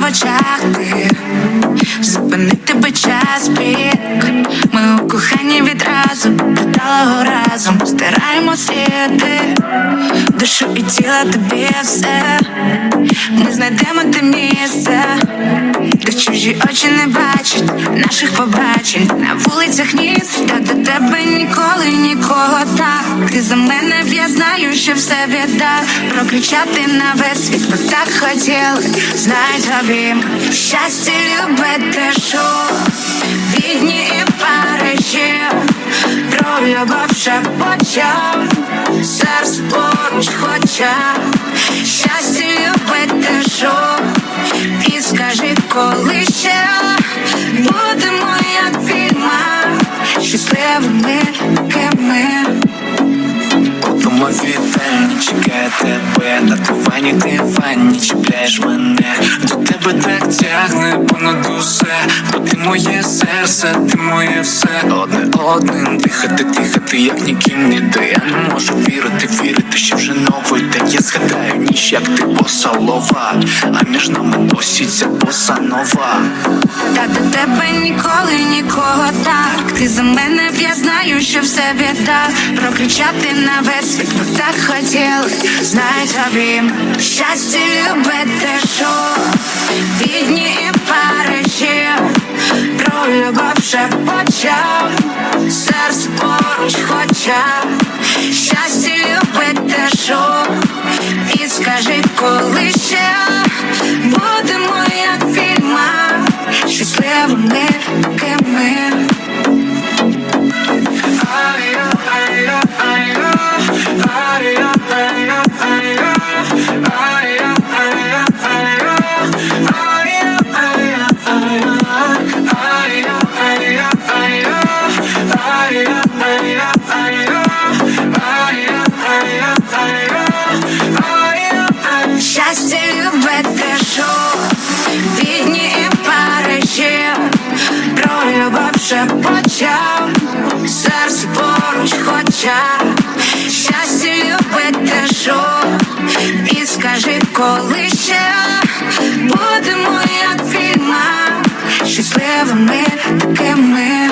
в очах ти зупинити би час пік Ми у коханні відразу Питалого разом стираємо сліди душу і тіла тобі все. Ми знайдемо те місце чужі очі не бачать наших побачень. На вулицях міст, та до тебе ніколи нікого так. Ти за мене я знаю, що все віддав Прокричати на весь світ, ми так хотіли. Знай тобі, щастя любити шо Відні і Парижі Про любов шепочав Серце поруч хоча тебе На дивані ти чіпляєш мене. До тебе так тягне понад усе. Бо ти моє серце, ти моє все. Одне одним дихати, дихати, як ніким ніде Я не можу вірити, вірити, що вже новий день. Я згадаю ніч, як ти босолова А між нами досі ця боса Та до тебе ніколи нікого так. Ти за мене я знаю, що все віддав Прокричати на весь світ так хотіли Знай тобі, щастя любити видни Відні і Парижі Про любов шепочав Серце поруч хоча. Щастя любити шо? І скажи, коли ще Щастя любити шо Відні і Парижі Про любов шепочав Серце поруч хоча коли ще Будемо як війна. Щасливими такими